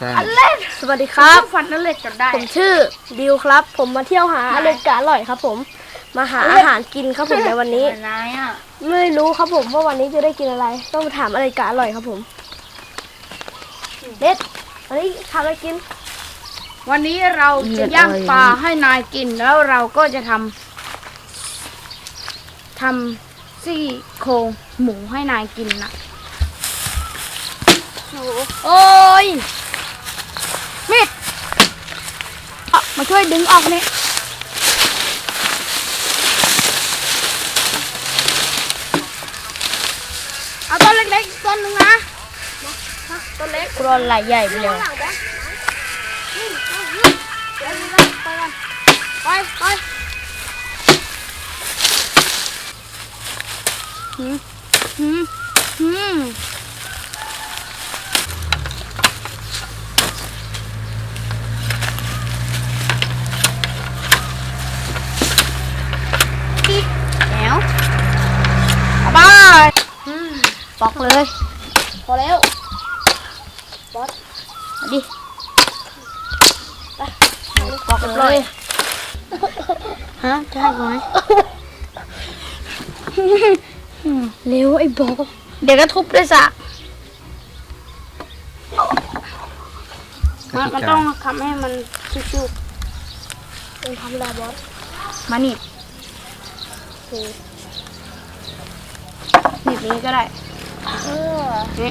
ใช่ อันเล็กสวัสดีครับ ฟันอันเล็กจนได้ ผมชื่อดิวครับ ผมมาเที่ยวหาอร่อยกะอร่อยครับ ผม มาหาอาหารกินครับผมในวันนี้นายอะไม่รู้ครับผมว่าวันนี้จะได้กินอะไร ต้องถามอะไรกะอร่อยครับผมเด็ดวันนี้ทำอะไรกิน วันนี้เราจะย่างปลาให้นายกินแล้วเราก็จะทำทำซี่โครงหมูให้นายกินนะโอ้ย มิดเอามาช่วยดึงออกนี่เอาต้นเล็กๆต้นหนึงนะต้นเล็กกรอนไหลใหญ่ไปเลยไปไป หืมหืมหืมแล้วเอาไป ปอกเลย พอแล้วบอสมาดิ ปอกเลย ฮะจะให้กูไหม เร็วไอ้บอก เดี๋ยวก็ทุบด้วยสัก ก มัน ติ มัน กา ต้องทำให้ มันชิวเป็นทำอะไรบอสๆมาหนีบหนีบอย่างนี้ก็ได้เออนี่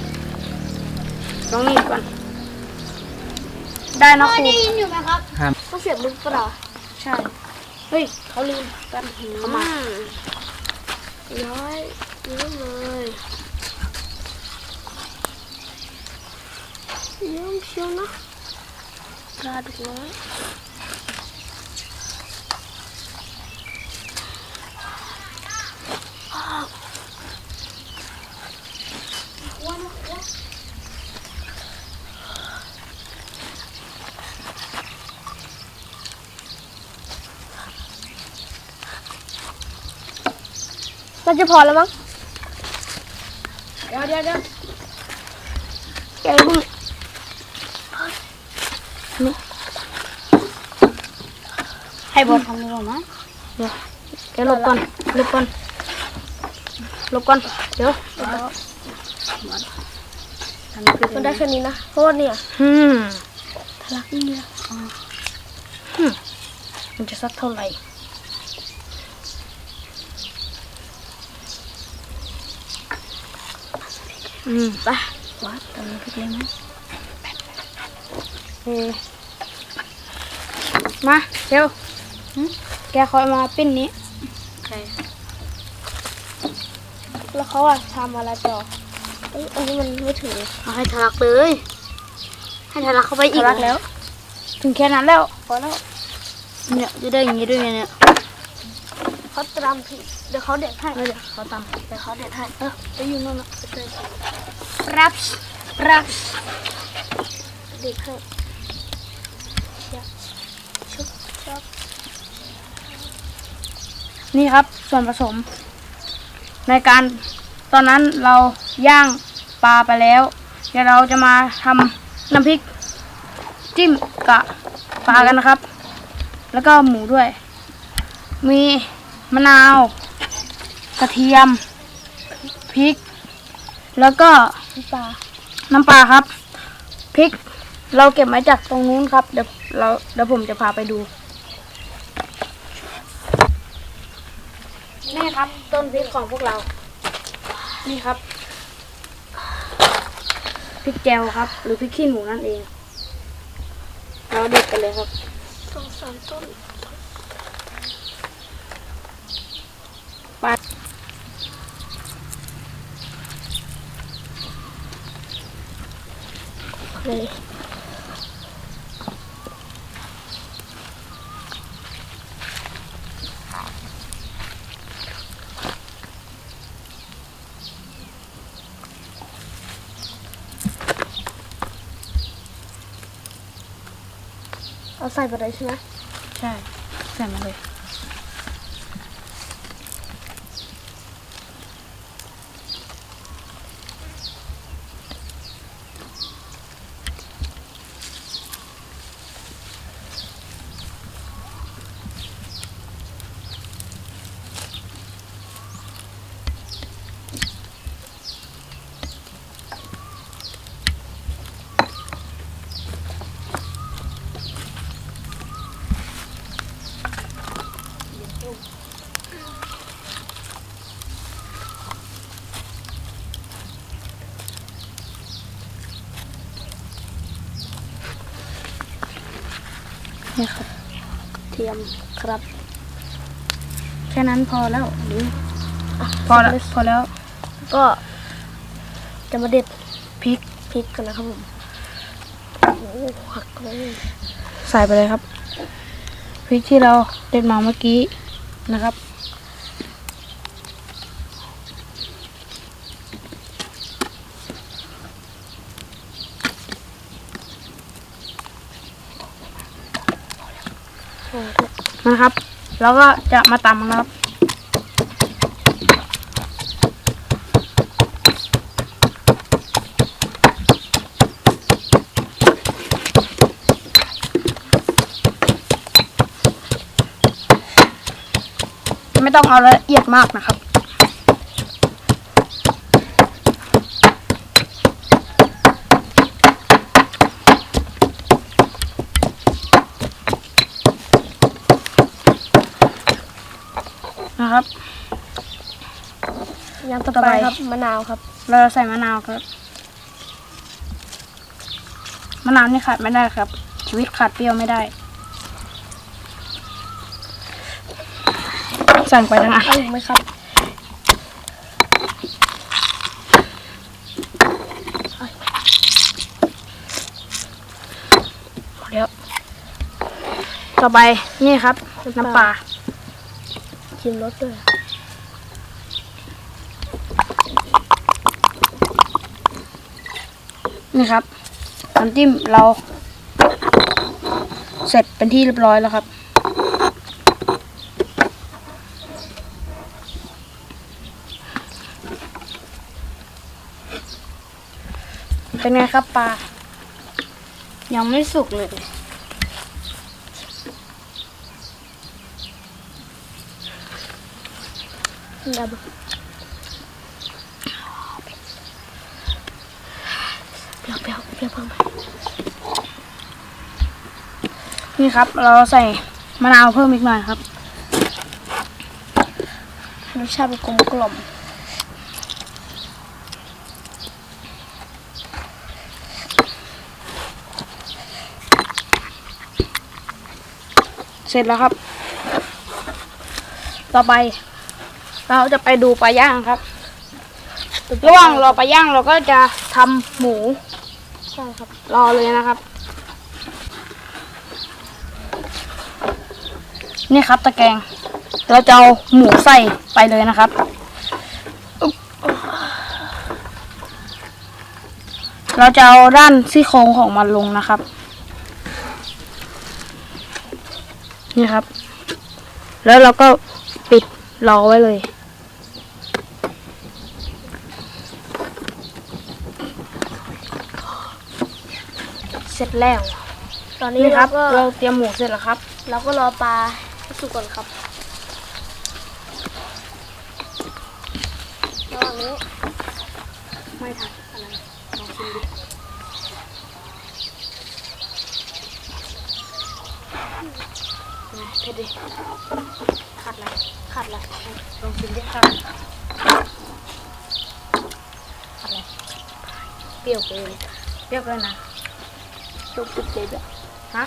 ต้องหนีบก่อนได้นะครูได้ยินอยู่ไหมครับห้ามต้องเสียบลึกปะเหรอใช่เฮ้ยเขาลืมกันเข้ามาย้อยเยอะเลยเยอะเชียวนะ กระดูกน้อยน่าจะพอแล้วมั้ง เดี๋ยวเดี๋ยวเดี๋ยว แกเพิ่ง ให้บอสทำดีกว่ามั้ยแกหลบก่อนหลบก่อนหลบก่อน เดี๋ยวทำนี่คือมันได้แค่นี้นะเพราะว่าเนี่ยอืมทะลักนี่เลยมันจะสักเท่าไหร่อืมไปวัดตรงนี้พริกเลยมั้ยเออมาเร็วหึ แกคอยมาปิ้นนี้แล้วเขาอะทำอะไรต่อเอ้ยอันนี้มันไม่ถึงเอาให้ทะลักเลย ให้ทะลักเข้าไปอีกทะลักแล้ว ถึงแค่นั้นแล้วพอแล้ว เนี่ยจะได้อย่างนี้ด้วยไงเนี่ยเขาตำผิดเดี๋ยวเขาเด็ดให้เดี๋ยวเขาตเดี๋ยวเขาเด็ดให้ำเออไปอยู่นั่นนะไปเจอรับรับเด็ดให้ยับชุบชับ นี่ครับส่วนผสม ในการตอนนั้นเราย่างปลาไปแล้ว เดี๋ยวเราจะมาทำน้ำพริก จิ้มกะปลากันนะครับ แล้วก็หมูด้วย มีมะนาว กระเทียมพริก แล้วก็น้ำปลาน้ำปลาครับพริก เราเก็บมาจากตรงนู้นครับ เดี๋ยวเราเดี๋ยวผมจะพาไปดู ครับ ต้นพริกของพวกเรา นี่ครับพริกแจวครับ หรือพริกขี้หนูนั่นเอง เราเด็ดกันเลยครับสองสามต้นไปเลย ใส่ไปเลยใช่ไหมใช่ ใส่มาเลย นี่ครับเทียมครับ แค่นั้นพอแล้วหรือพอแล้วพอแล้ว ก็จะมาเด็ดพริกพริกกันนะครับผมโอ้โหหักเลยใส่ไปเลยครับพริกที่เราเด็ดมาเมื่อกี้นะครับ โอ้โห นะครับ แล้วก็จะมาตำนะครับ ไม่ต้องเอาละเอียดมากนะครับนะครับ อย่าง ต่อต่อไปไปครับมะนาวครับ เราจะใส่มะนาวครับมะนาวนี่ขาดไม่ได้ครับ ชีวิตขาดเปรี้ยวไม่ได้สั่งไปทั้งอันเอาอีกไหมครับเดี๋ยวต่อไปนี่ครับ น้ำปลาชิมรสด้วย นี่ครับน้ำจิ้มเรา เสร็จเป็นที่เรียบร้อยแล้วครับ เป็นไงครับปลา ยังไม่สุกเลยดับเปรี้ยวเปรี้ยวเปรี้ยวเพิ่มไปนี่ครับ เราใส่มะนาวเพิ่มอีกหน่อยครับรสชาติมันกลมกล่อมเสร็จแล้วครับ ต่อไป เราจะไปดูปลาย่างครับ ระหว่างรอปลาย่างเราก็จะทำหมู ช่ครับ รอเลยนะครับ นี่ครับตะแกรงเราจะเอาหมูใส่ไปเลยนะครับอึ๊บเราจะเอาด้านซี่โครงของมันลงนะครับ นี่ครับ แล้วเราก็ปิดรอไว้เลย เสร็จแล้ว ตอนนี้นี่คเรารับก็เราเตรียมหมูเสร็จแล้วครับ เราก็รอปลาให้สุกก่อนครับระหว่างนี้ไม่ทันอะไรลองชิมดินะเผ็ดดิขาดอะไรขาดอะไรลองชิมดิขาดอะไรขาดอะไรเปรี้ยวเกิน เปรี้ยวเกินนะ สุกสุดเด็ดอะฮะ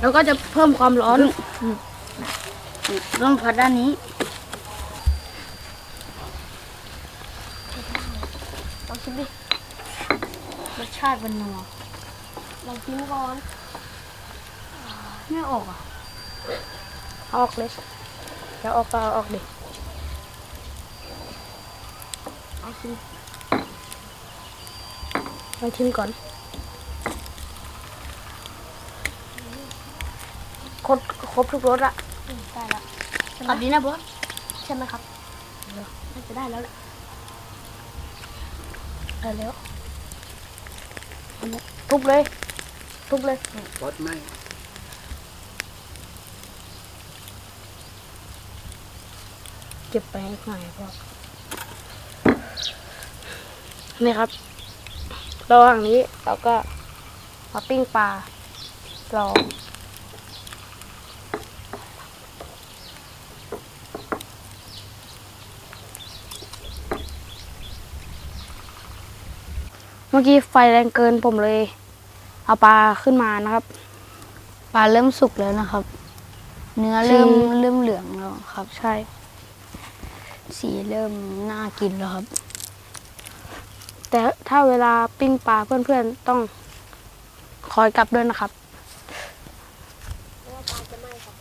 แล้วก็จะเพิ่มความร้อน ต้องผัดด้านนี้ ลองชิมดิ รส ชาติมันนัวลองชิมก่อนไม่ออกอะเอาออกเลยเดี๋ยวออกก็เอาออกดิเอาชิมลองชิมก่อนครบครบทุกรสอะอืมได้แล้วใช่ไหมตัดดีนะบอสใช่ไหมครับน่าจะได้แล้วแหละเอาเร็วเอาเนี่ย ทุบเลย ทุบเลยรถไม่เก็บไปให้หน่อยพ่อนี่ครับระหว่างนี้เราก็มาปิ้งปลารอ มื่อกี้ไฟแรงเกินผมเลย เอาปลาขึ้นมานะครับ ปลาเริ่มสุกแล้วนะครับ เนื้อสีเริ่มเริ่มเหลืองแล้วครับ ใช่ สีเริ่มน่ากินแล้วครับ แต่ถ้าเวลาปิ้งปลาเพื่อนๆต้องคอยกลับด้วยนะครับเพราะว่าปลาจะไหม้ครับ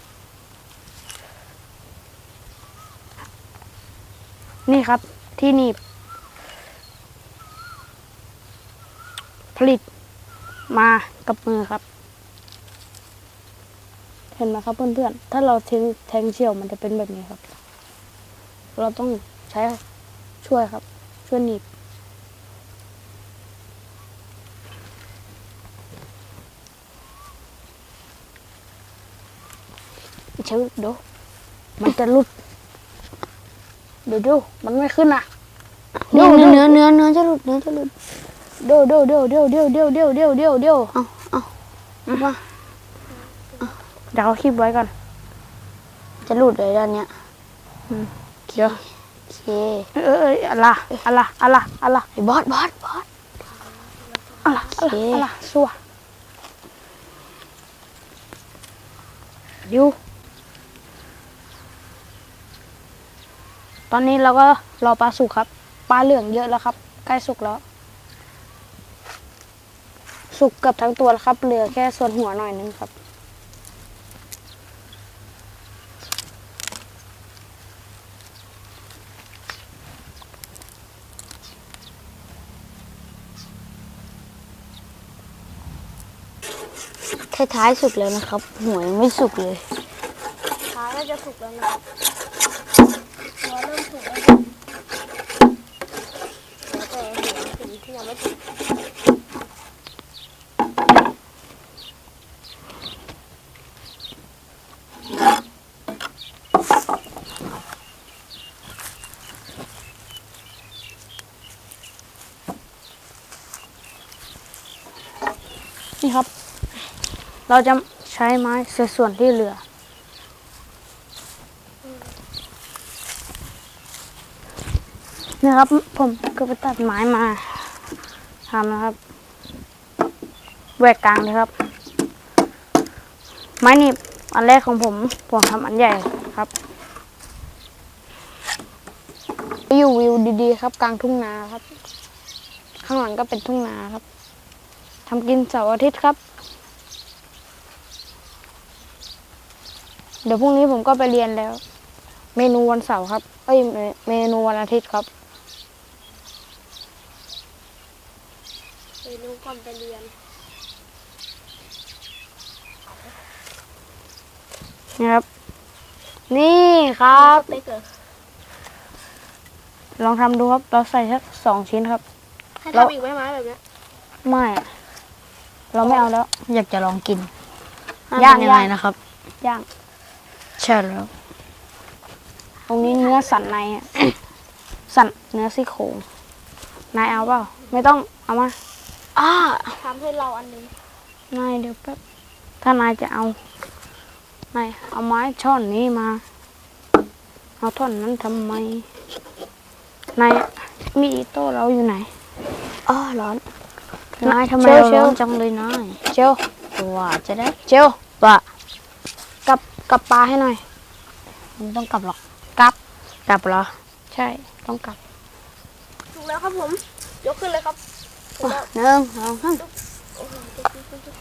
นี่ครับที่หนีบ ผลิตมากับมือครับ เห็นไหมครับเพื่อนๆ ถ้าเราทิ้งแทงเชี่ยวมันจะเป็นแบบนี้ครับ เราต้องใช้ช่วยครับ ช่วยหนีบเชื่อดูมันจะหลุดเดี๋ยวดูมันไม่ขึ้นอะเนื้อเนื้อเนื้อเนื้อจะหลุดเนื้อจะหลุด เดี๋ยวเดี๋ยวเดี๋ยวเดี๋ยวเดี๋ยวเดี๋ยวเดี๋ยวเดี๋ยวเดี๋ยวเดี๋ยวเอาเอามาเดี๋ยวเอาคลิปไว้ก่อน จะหลุดเลยด้านเนี้ยเดี๋ยวโอเคเออเอออะไรอะไรอะไรอะไรไอ้บอสบอสบอสอะไรโอเคอะไรสัวอยู่ตอนนี้เราก็รอปลาสุกครับ ปลาเหลืองเยอะแล้วครับ ใกล้สุกแล้ว สุกเกือบทั้งตัวแล้วครับเหลือแค่ส่วนหัวหน่อยนึงครับ ท้ายๆสุกแล้วนะครับ หัวยังไม่สุกเลยขาน่าจะสุกแล้วนะครับตัวเริ่มสุกแล้วแล้วแต่หัวสีที่ยังไม่สุก เราจะใช้ไม้เสียส่วนที่เหลือนี่ครับ ผมก็ไปตัดไม้มาทำนะครับแหวกกลางเลยครับ ไม้นี่อันแรกของผมผมทำอันใหญ่ครับอยู่วิวดีๆ ครับ กลางทุ่งนาครับ ข้างหลังก็เป็นทุ่งนาครับทำกินเสาร์อาทิตย์ครับ เดี๋ยวพรุ่งนี้ผมก็ไปเรียนแล้ว เมนูวันเสาร์ครับ เอ้ย เมเมนูวันอาทิตย์ครับ เมนูก่อนไปเรียนนี่ครับ นี่ครับสเต็กเหรอลองทำดูครับ เราใส่สักสองชิ้นครับ ให้แล้วทำอีกไหมไม้แบบเนี้ยไม่อะเราไม่เอาแล้ว อยากจะลองกิน ย่างเป็นยังไงย่างนะครับ ย่าง ใช่แล้ว ตรงนี้เนื้อสันในอะสันเนื้อซี่โครงนายเอาเปล่าไม่ต้องเอามาอ้าทำให้เราอันหนึงนายเดี๋ยวแป๊บถ้านายจะเอานายเอาไม้ช่อนนี้มา เอาท่อนนั้นทำไมนายมีดอิโต้เราอยู่ไหนอ้อร้อนนายทำไมเชลเราเชลร้อนจังเลยนายเจลว่าจะได้เจลว่า กลับกลับปลาให้หน่อยไม่ต้องกลับหรอกกลับ กลับเหรอ ใช่ ต้องกลับสุกแล้วครับผม ยกขึ้นเลยครับสุกแล้วหนึ่งสองสามโอ้โหจุ๊บจุ๊บจุ๊บจุ๊บ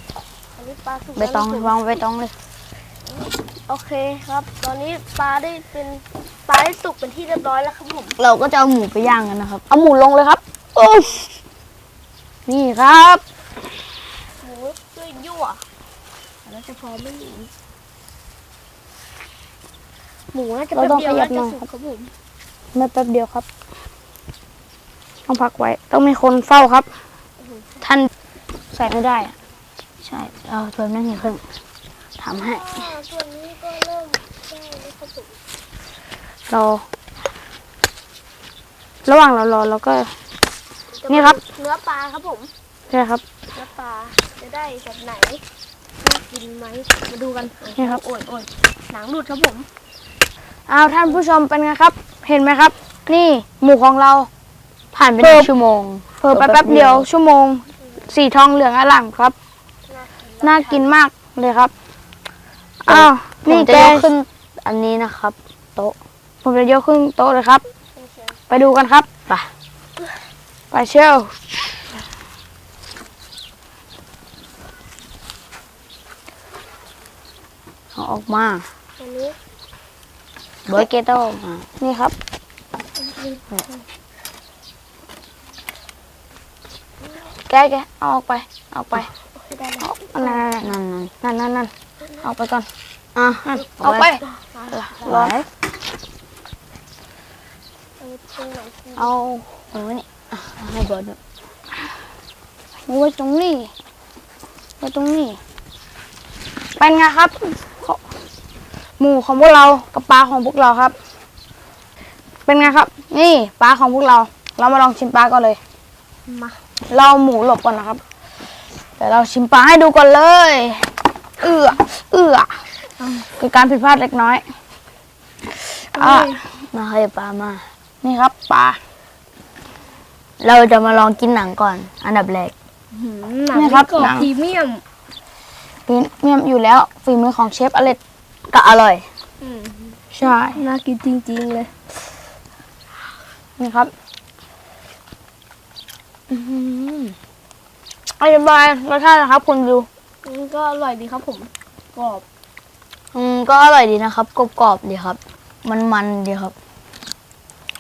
อันนี้ปลาสุกใบแล้วตองนะวางใบตองเลยโอเคครับ ตอนนี้ปลาได้เป็นปลาได้สุกเป็นที่เรียบร้อยแล้วครับผม เราก็จะเอาหมูไปย่างกันนะครับ เอาหมูลงเลยครับโอ้ยนี่ครับ หมูด้วยยั่วแล้วจะพอไม่หมู หมูน่าจะเราเป็นต้องเดียวขยัน่าบหจะน่อย สุกครับผมไม่แป๊บเดียวครับ ต้องพักไว้ ต้องมีคนเฝ้าครับ ท่านใส่ไม่ได้อะใช่เอาถ้วยนั่งอย่าเพิ่งทำให้ อ่าส่วนนี้ก็เริ่มได้แล้วครับผมเรา ระหว่างเรารอเราก็จะนี่ครับ เนื้อปลาครับผมใช่ครับ เนื้อปลาจะได้แบบไหนน่ากินไหมมาดูกันนี่ครับ โอ้ยโอ้ยหนังหลุดครับผม อ้าวท่านผู้ชมเป็นไงครับ เห็นไหมครับ นี่หมูของเราผ่านไปหเพิ่นึ่มงชั่วโมงเพิ่มไปแป๊บเดียวชั่วโมง สีทองเหลืองอร่ามครับ น่ากินมากเลยครับอ้าวนี่นี่จะแกยกขึ้นอันนี้นะครับ โต๊ะ ผมจะยกขึ้นโต๊ะเลยครับ ไปดูกันครับไปไปเชลเอาออกมาอันนี้เบอร์เกตออกมานี่ครับ แกแกเอาออกไปเอาออกไปเอานั่นนั่นนั่นนั่นนั่นเอาไปก่อนอะนั่นเอาไปร้อเออเชิญหน่อยสิเอาตรงนี้ให้บอร์ดูไว้ตรงนี้ไว้ตรงนี้เป็นไงครับ หมูของพวกเรากับปลาของพวกเราครับ เป็นไงครับ นี่ปลาของพวกเรา เรามาลองชิมปลาก่อนเลยมาเราเอาหมูหลบก่อนนะครับเดี๋ยวเราชิมปลาให้ดูก่อนเลย เอือเอือคือการผิดพลาดเล็กน้อยอะมาให้ปลามา นี่ครับปลาเราจะมาลองกินหนังก่อน อันดับแรกหืมหนังนี่ครับกรอบหนังพรีเมียมพรีเมียมอยู่แล้วฝีมือของเชฟอเล็ด ก็อร่อย อืมใช่ น่ากินจริง ๆ เลย นี่ครับอื้อหืออธิบายรสชาตินะครับ คุณดูอันนี้ก็อร่อยดีครับผมกรอบ อืมก็อร่อยดีนะครับกรอบๆดีครับ มันมันๆดีครับ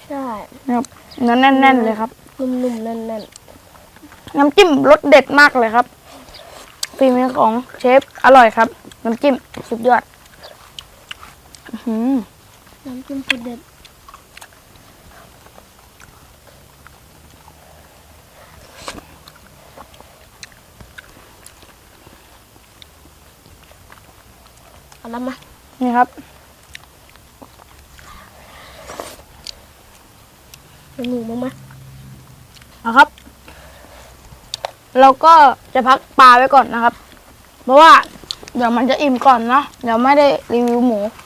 ใช่นะครับเนื้อแน่นๆเลยครับ นุ่มๆแน่นน้ำจิ้มรสเด็ดมากเลยครับฝีมือของเชฟอร่อยครับ น้ำจิ้มสุดยอด อื้อหือๆน้ำจิ้มสุดเด็ดเอาละมานี่ครับเป็นหมูมามานะครับ เราก็จะพักปลาไว้ก่อนนะครับ เพราะว่า เดี๋ยวมันจะอิ่มก่อนเนาะเดี๋ยวไม่ได้รีวิวหมูไปต่อไป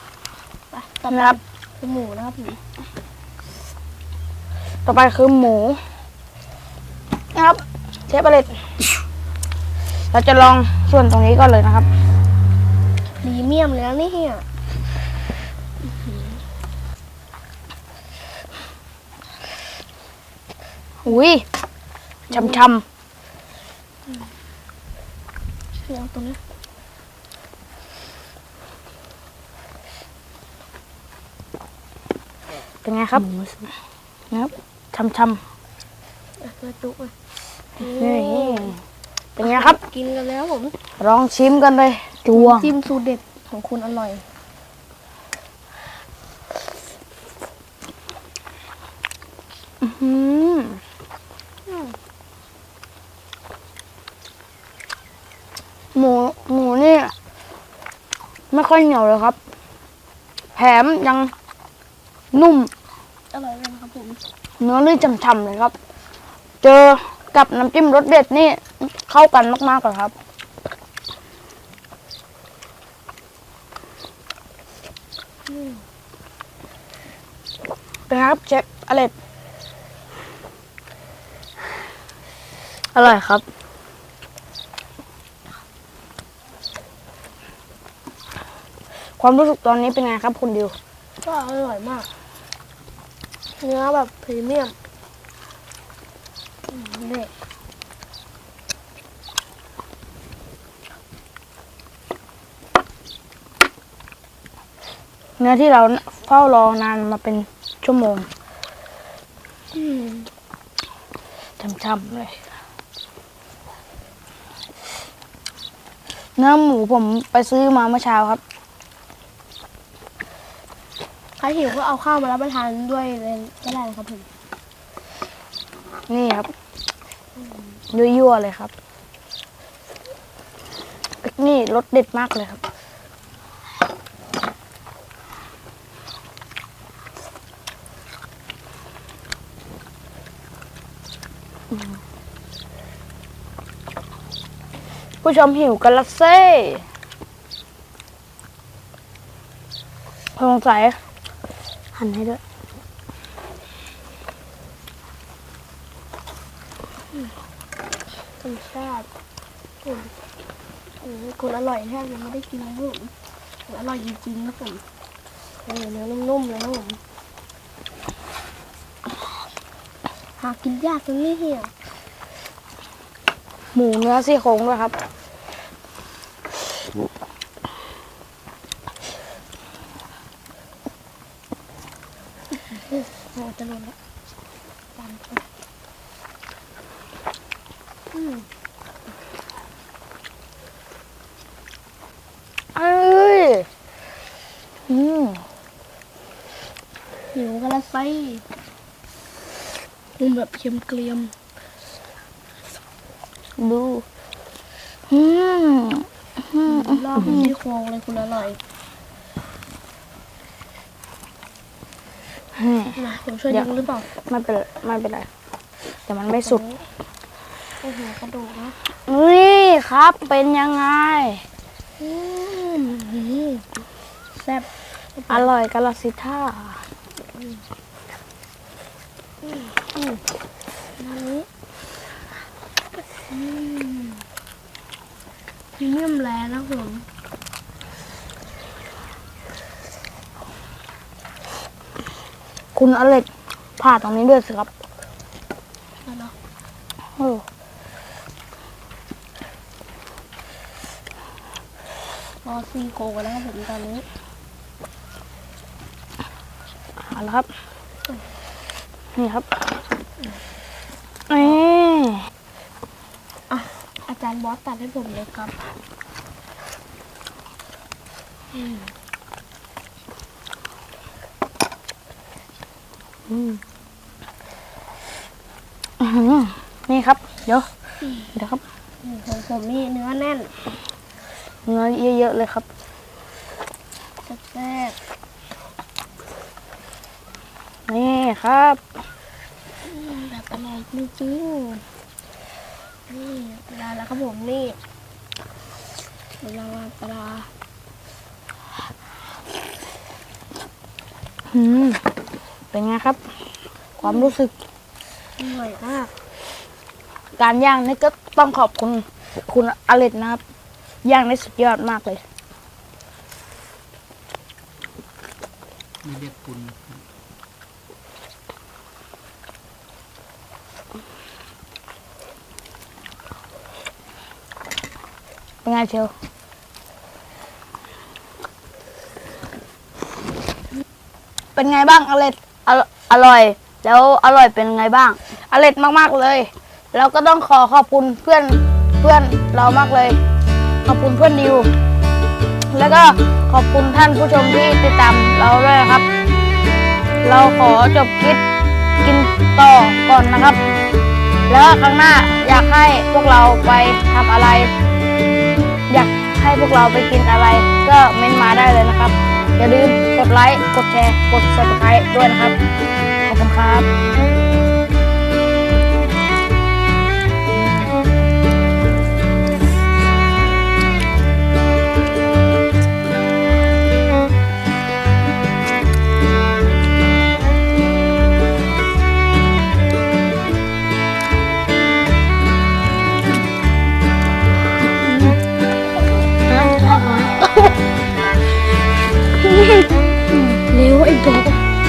นะครับเป็นหมูนะครับผมต่อไปคือหมูนะครับเชฟอเล็ดเราจะลองส่วนตรงนี้ก่อนเลยนะครับพรีเมียมเลยนะนี่เฮียอุ้ยช่ำเฮียเอาตรงนี้ เป็นไงครับนะครับช่ำเอาเปิดตุ๊กเลยๆนี่เป็นไงครับ กินกันแล้วผมลองชิมกันเลยจวงจิ้มสูตรเด็ดของคุณอร่อย อืมหมูหมูนี่ ไม่ค่อยเหนียวเลยครับ แถมยัง นุ่ม อร่อยเลยนะครับผมเนื้อนี่ฉ่ำๆเลยครับ เจอกับน้ำจิ้มรสเด็ดนี่เข้ากันมากๆเลยครับ เป็นไงครับเชฟอเล็ดอร่อยครับ ความรู้สึกตอนนี้เป็นไงครับคุณดิว ก็อร่อยมาก เนื้อแบบพรีเมียมอืมนี่เนื้อที่เราเฝ้ารอนานมาเป็นชั่วโมงอืมช่ำๆเลย เนื้อหมูผมไปซื้อมาเมื่อเช้าครับ ใครหิวก็เอาข้าวมารับประทานด้วยเลยก็ได้นะครับผมนี่ครับยั่วๆเลยครับ นี่รสเด็ดมากเลยครับผู้ชมหิวกันละเซ่สงสัย หันให้ด้วยธรรมชาติอืมอืมคุณอร่อยแทบยังไม่ได้กินนะผมคุณอร่อยจริงๆนะผมเออเนื้อนุ่มๆเลยนะผมหากินยากตรงนี้เหี่ยหมูเนื้อซี่โครงด้วยครับ โอ้ จะลงแล้วตามไปอืมเอ้ยอืมหิวกันละไส้มุมแบบเค็มเกลียม ดูอืมรอบเป็นที่โครงเลยคุณอร่อย มนะผมช่วยเดี๋ดึยวงหรือเปล่าไม่เป็นไรไม่เป็นไรแต่มันไม่สุดโอ้โหกระดูกนะนี่ครับเป็นยังไงอืมแซ่บอร่อยกะละสิท่าอันนี้อืมพรีเมียมแลนะผม คุณอเล็กผ่าตรงนี้ด้วยสิครับเอาเนาะเออรอซีโครงกันแล้วครับผมตอนนี้เอาละครับ นี่ครับนี่อะอาจารย์บอสตัดให้ผมเลยครับ อืมอื้อหือ นี่ครับ เดี๋ยวเดี๋ยวครับอืมของผมนี่เนื้อแน่น เนื้อเยอะๆเลยครับแซ่บนี่ครับๆแบบอร่อยจริงๆนี่ปลาแล้วครับผมนี่ปลาปลาอืม เป็นไงครับ ความรู้สึกอร่อยมาก การย่างนี่ก็ต้องขอบคุณคุณอเล็กนะครับ ย่างได้สุดยอดมากเลยนี่เรียกปุนเป็นไงเชียวเป็นไงบ้างอเล็ด อรอร่อย แล้วอร่อยเป็นไงบ้างอเล็ดมาก ๆ เลยแล้วก็ต้องขอขอบคุณเพื่อนเพื่อนเรามากเลย ขอบคุณเพื่อนดิว แล้วก็ขอบคุณท่านผู้ชมที่ติดตามเราด้วยนะครับ เราขอจบคลิปกินต่อก่อนนะครับ แล้วครั้งหน้าอยากให้พวกเราไปทำอะไร อยากให้พวกเราไปกินอะไร ก็เม้นมาได้เลยนะครับ อย่าลืมกดไลค์ กดแชร์ กด subscribe ด้วยนะครับ ขอบคุณครับ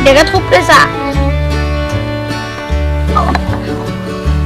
เร็วไอ้